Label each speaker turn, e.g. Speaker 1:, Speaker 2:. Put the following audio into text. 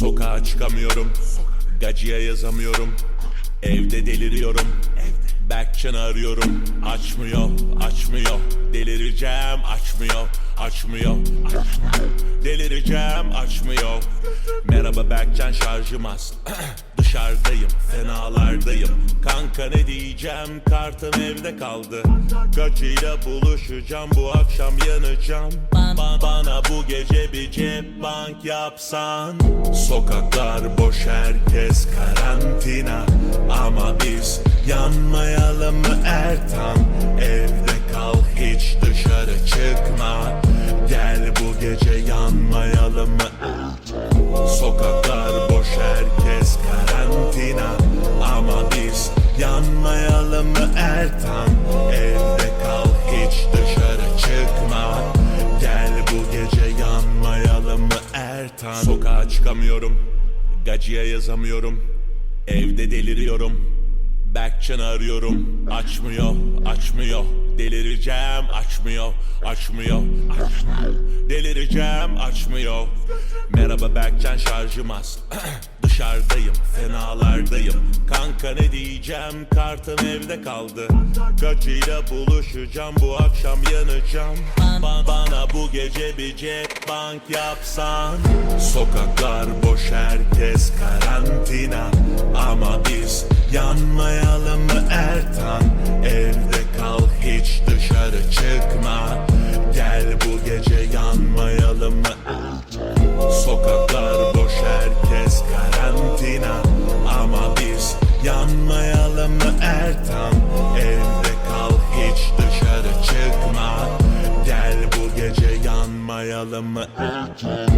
Speaker 1: Sokağa çıkamıyorum. Gacıya yazamıyorum. Evde deliriyorum. Berkcan'ı arıyorum. Açmıyor, açmıyor. Delireceğim, açmıyor Açmıyor, açmıyor. Delireceğim, açmıyor. Merhaba Berkcan şarjım Dışarıdayım, fenalardayım. Kanka ne diyeceğim, kartım evde kaldı. Gacıyla buluşacağım, bu akşam yanacağım. Ba- Bana bu gece bir bank yapsan Sokaklar boş, herkes karantina. Ama biz yanmayalım mı Ertan Sokağa çıkamıyorum. Gacıya yazamıyorum. Evde deliriyorum Berkcan'ı arıyorum. Açmıyor, açmıyor. Delireceğim, açmıyor, açmıyor, açmıyor. Delireceğim, açmıyor. Merhaba Berkcan şarjım Dışarıdayım, fenalardayım. Kanka ne diyeceğim, kartım evde kaldı. Gacıyla buluşacağım, bu akşam yanacağım. Ba- Bana bu gece bir cep bank yapsan. Sokaklar boş, herkes karantina yanmayalım mı Ertan? Evde kal hiç dışarı çıkma. Gel bu gece yanmayalım mı Ertan